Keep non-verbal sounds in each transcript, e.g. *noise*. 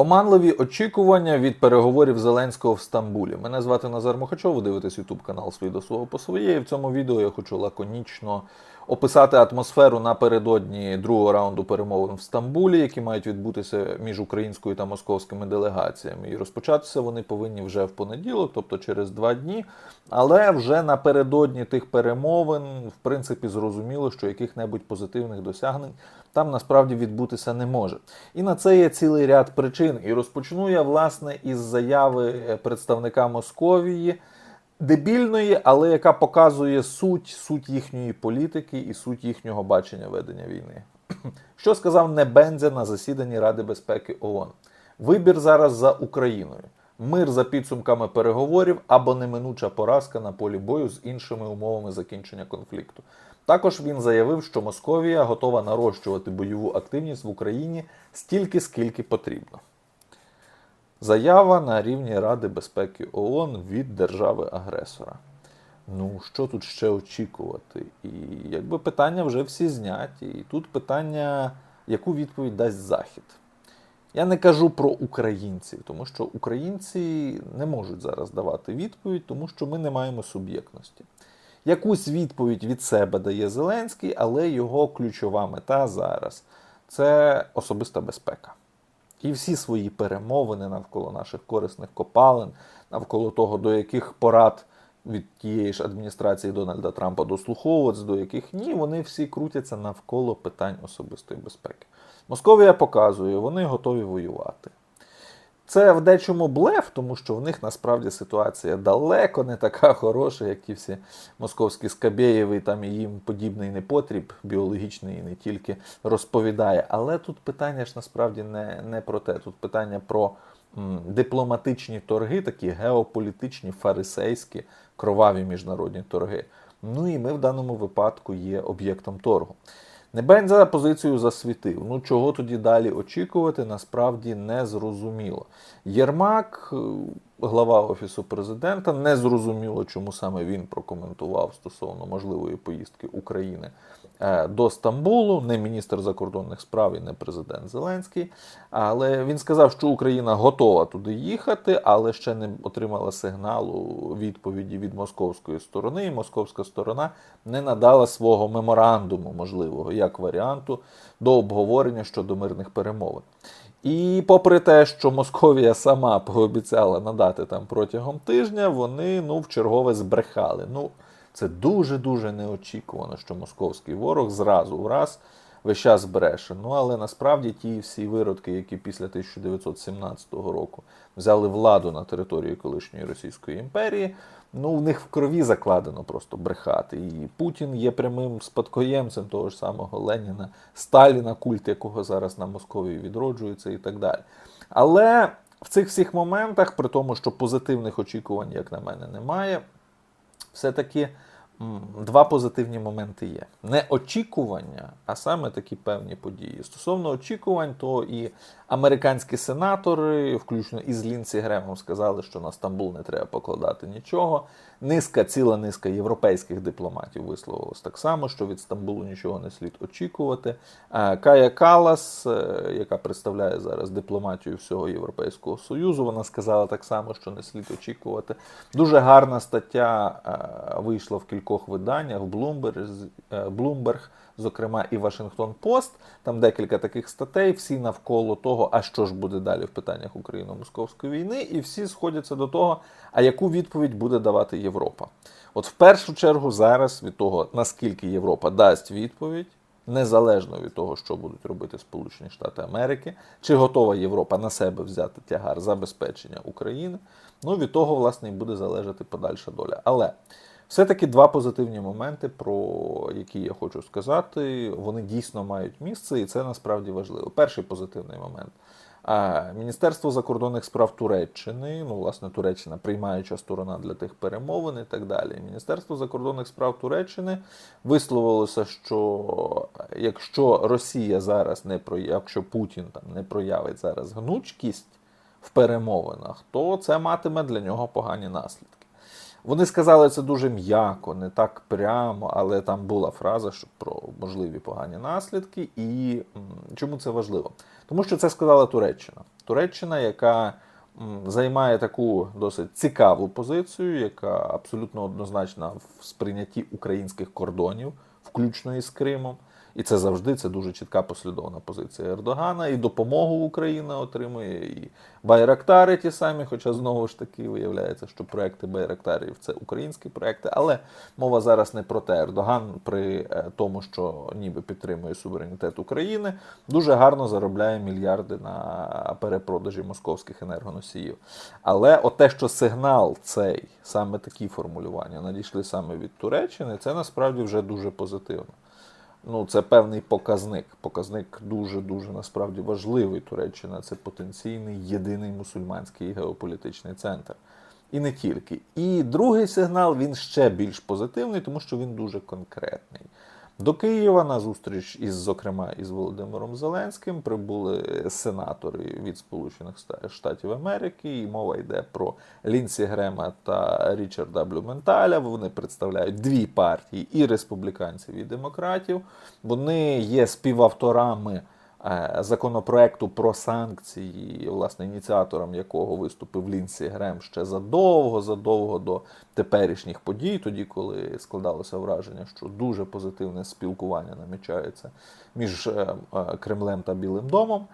Оманливі очікування від переговорів Зеленського в Стамбулі. Мене звати Назар Мухачов, ви дивитесь YouTube канал «Свій до свого по своє. І в цьому відео я хочу лаконічно описати атмосферу напередодні другого раунду перемовин в Стамбулі, які мають відбутися між українською та московськими делегаціями. І розпочатися вони повинні вже в понеділок, тобто через два дні. Але вже напередодні тих перемовин, в принципі, зрозуміло, що яких-небудь позитивних досягнень там насправді відбутися не може. І на це є цілий ряд причин. І розпочну я власне із заяви е, представника Московії. Дебільної, але яка показує суть, суть їхньої політики і суть їхнього бачення ведення війни. *clears throat* Що сказав Небензя на засіданні Ради безпеки ООН? Вибір зараз за Україною. Мир за підсумками переговорів або неминуча поразка на полі бою з іншими умовами закінчення конфлікту. Також він заявив, що Московія готова нарощувати бойову активність в Україні стільки, скільки потрібно. Заява на рівні Ради безпеки ООН від держави-агресора. Ну, що тут ще очікувати? І якби питання вже всі зняті. І тут питання, яку відповідь дасть Захід. Я не кажу про українців, тому що українці не можуть зараз давати відповідь, тому що ми не маємо суб'єктності. Якусь відповідь від себе дає Зеленський, але його ключова мета зараз це особиста безпека. І всі свої перемовини навколо наших корисних копалин, навколо того, до яких порад від тієї ж адміністрації Дональда Трампа дослуховуватися, до яких ні, вони всі крутяться навколо питань особистої безпеки. Московія показує, вони готові воювати. Це в дечому блеф, тому що в них насправді ситуація далеко не така хороша, як ті всі московські Скабєєви, там і їм подібний непотріб, біологічний і не тільки розповідає. Але тут питання ж насправді не, не про те. Тут питання про м, дипломатичні торги, такі геополітичні, фарисейські, кроваві міжнародні торги. Ну і ми в даному випадку є об'єктом торгу. Небенза позицію засвітив. Ну чого тоді далі очікувати, насправді не зрозуміло. Єрмак, е, глава офісу президента, не зрозуміло, чому саме він прокоментував стосовно можливої поїздки України е, до Стамбулу, не міністр закордонних справ і не президент Зеленський. Але він сказав, що Україна готова туди їхати, але ще не отримала сигналу відповіді від московської сторони. І московська сторона не надала свого меморандуму, можливого як варіанту до обговорення щодо мирних перемовин. І попри те, що Московія сама пообіцяла надати там протягом тижня, вони ну в чергове збрехали. Ну це дуже дуже неочікувано, що московський ворог зразу в раз весь час бреше. Ну але насправді ті всі виродки, які після 1917 року взяли владу на території колишньої Російської імперії, ну в них в крові закладено просто брехати. І Путін є прямим спадкоємцем того ж самого Леніна, Сталіна, культ якого зараз на Московії відроджується і так далі. Але в цих всіх моментах, при тому, що позитивних очікувань, як на мене, немає, все-таки два позитивні моменти є. Не очікування, а саме такі певні події. Стосовно очікувань, то і американські сенатори, включно із Лінсі Гремом, сказали, що на Стамбул не треба покладати нічого. Низка, ціла низка європейських дипломатів висловилась так само, що від Стамбулу нічого не слід очікувати. Е, Кая Калас, е, яка представляє зараз дипломатію всього Європейського Союзу, вона сказала так само, що не слід очікувати. Дуже гарна стаття е, вийшла в кількох виданнях в Bloomberg, зокрема і Вашингтон Пост. Там декілька таких статей, всі навколо того, а що ж буде далі в питаннях Україно-московської війни, і всі сходяться до того, а яку відповідь буде давати Європа. От в першу чергу зараз від того, наскільки Європа дасть відповідь, незалежно від того, що будуть робити Сполучені Штати Америки, чи готова Європа на себе взяти тягар забезпечення України, ну від того, власне, і буде залежати подальша доля. Але все-таки два позитивні моменти, про які я хочу сказати, вони дійсно мають місце, і це насправді важливо. Перший позитивний момент. Міністерство закордонних справ Туреччини, ну, власне, Туреччина приймаюча сторона для тих перемовин і так далі. Міністерство закордонних справ Туреччини висловилося, що якщо Росія зараз не про якщо Путін там не проявить зараз гнучкість в перемовинах, то це матиме для нього погані наслідки. Вони сказали це дуже м'яко, не так прямо, але там була фраза що про можливі погані наслідки. І чому це важливо? Тому що це сказала Туреччина. Туреччина, яка займає таку досить цікаву позицію, яка абсолютно однозначна в сприйнятті українських кордонів, включно із Кримом. І це завжди це дуже чітка послідовна позиція Ердогана. І допомогу Україна отримує, і Байрактари ті самі, хоча знову ж таки виявляється, що проекти Байрактарів це українські проекти. Але мова зараз не про те. Ердоган при е, тому, що ніби підтримує суверенітет України, дуже гарно заробляє мільярди на перепродажі московських енергоносіїв. Але от те, що сигнал цей, саме такі формулювання, надійшли саме від Туреччини, це насправді вже дуже позитивно. Ну, це певний показник. Показник дуже дуже насправді важливий. Туреччина це потенційний єдиний мусульманський геополітичний центр. І не тільки. І другий сигнал він ще більш позитивний, тому що він дуже конкретний. До Києва на зустріч із, зокрема, із Володимиром Зеленським прибули сенатори від Сполучених Штатів Америки, і мова йде про Лінсі Грема та Річарда Блюменталя. Вони представляють дві партії і республіканців, і демократів. Вони є співавторами законопроекту про санкції, власне, ініціатором якого виступив Лінсі Грем ще задовго, задовго до теперішніх подій, тоді, коли складалося враження, що дуже позитивне спілкування намічається між е, е, Кремлем та Білим домом.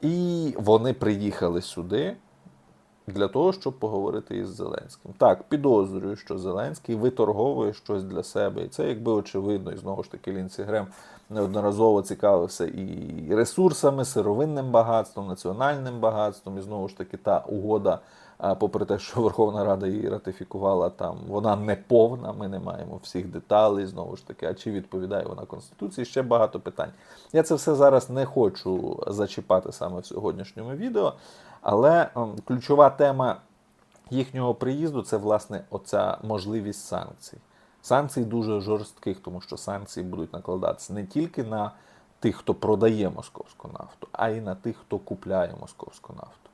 І вони приїхали сюди для того, щоб поговорити із Зеленським. Так, підозрюю, що Зеленський виторговує щось для себе. І це якби очевидно. І знову ж таки Лінсі Грем неодноразово цікавився і ресурсами, сировинним багатством, національним багатством. І знову ж таки та угода, а, попри те, що Верховна Рада її ратифікувала, там вона не повна. Ми не маємо всіх деталей. Знову ж таки, а чи відповідає вона Конституції? Ще багато питань. Я це все зараз не хочу зачіпати саме в сьогоднішньому відео. Але ем, ключова тема їхнього приїзду це власне оця можливість санкцій. Санкцій дуже жорстких, тому що санкції будуть накладатися не тільки на тих, хто продає московську нафту, а й на тих, хто купляє московську нафту.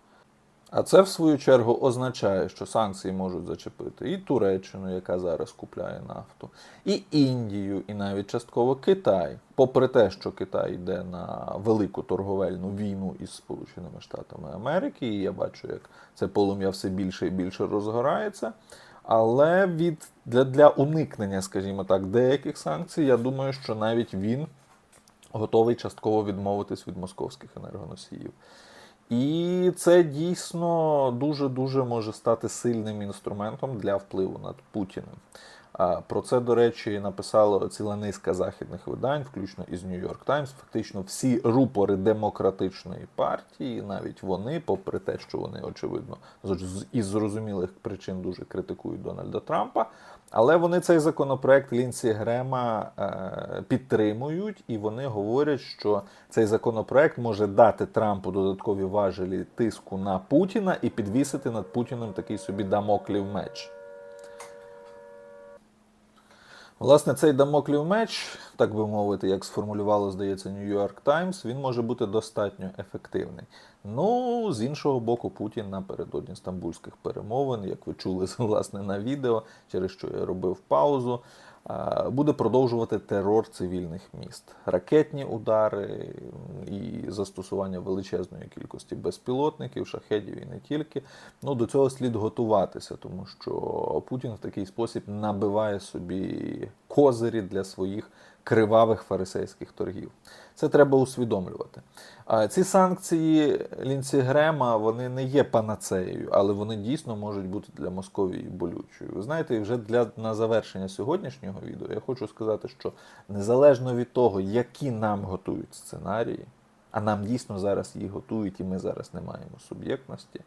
А це, в свою чергу, означає, що санкції можуть зачепити і Туреччину, яка зараз купляє нафту, і Індію, і навіть частково Китай. Попри те, що Китай йде на велику торговельну війну із Сполученими Штатами Америки, і я бачу, як це полум'я все більше і більше розгорається. Але від для, для уникнення, скажімо так, деяких санкцій, я думаю, що навіть він готовий частково відмовитись від московських енергоносіїв. І це дійсно дуже-дуже може стати сильним інструментом для впливу над Путіним. Про це, до речі, написала ціла низка західних видань, включно із York Times. Фактично всі рупори демократичної партії, навіть вони, попри те, що вони, очевидно, із зрозумілих причин дуже критикують Дональда Трампа. Але вони цей законопроект Лінсі Грема е, підтримують, і вони говорять, що цей законопроект може дати Трампу додаткові важелі тиску на Путіна і підвісити над Путіним такий собі дамоклів меч. Власне, цей дамоклів меч, так би мовити, як сформулювало, здається, Нью-Йорк Таймс, він може бути достатньо ефективний. Ну, з іншого боку, Путін напередодні стамбульських перемовин, як ви чули *laughs* власне на відео, через що я робив паузу, буде продовжувати терор цивільних міст, ракетні удари і застосування величезної кількості безпілотників, шахедів і не тільки. Ну до цього слід готуватися, тому що Путін в такий спосіб набиває собі козирі для своїх кривавих фарисейських торгів. Це треба усвідомлювати. Ці санкції Лінсі Грема вони не є панацеєю, але вони дійсно можуть бути для Московії болючою. Ви знаєте, вже для на завершення сьогоднішнього відео я хочу сказати, що незалежно від того, які нам готують сценарії, а нам дійсно зараз їх готують, і ми зараз не маємо суб'єктності.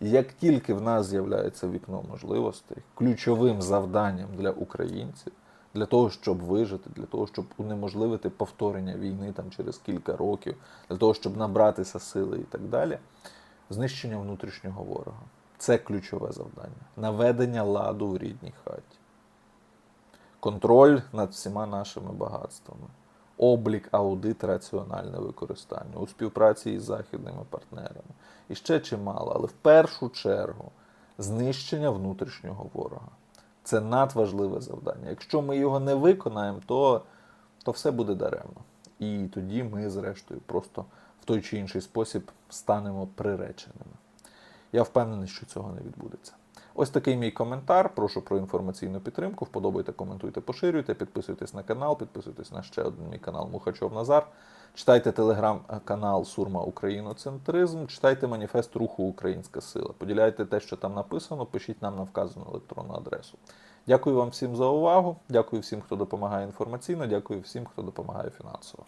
Як тільки в нас з'являється вікно можливостей, ключовим завданням для українців, для того, щоб вижити, для того, щоб унеможливити повторення війни там через кілька років, для того, щоб набратися сили і так далі, знищення внутрішнього ворога. Це ключове завдання. Наведення ладу в рідній хаті. Контроль над всіма нашими багатствами. Облік, аудит, раціональне використання у співпраці із західними партнерами. І ще чимало, але в першу чергу знищення внутрішнього ворога. Це надважливе завдання. Якщо ми його не виконаємо, то, то все буде даремно. І тоді ми, зрештою, просто в той чи інший спосіб станемо приреченими. Я впевнений, що цього не відбудеться. Ось такий мій коментар. Прошу про інформаційну підтримку. Вподобайте, коментуйте, поширюйте, підписуйтесь на канал, підписуйтесь на ще один мій канал Мухачов Назар. Читайте телеграм-канал Сурма Україноцентризм, читайте маніфест Руху Українська Сила. Поділяйте те, що там написано, пишіть нам на вказану електронну адресу. Дякую вам всім за увагу. Дякую всім, хто допомагає інформаційно. Дякую всім, хто допомагає фінансово.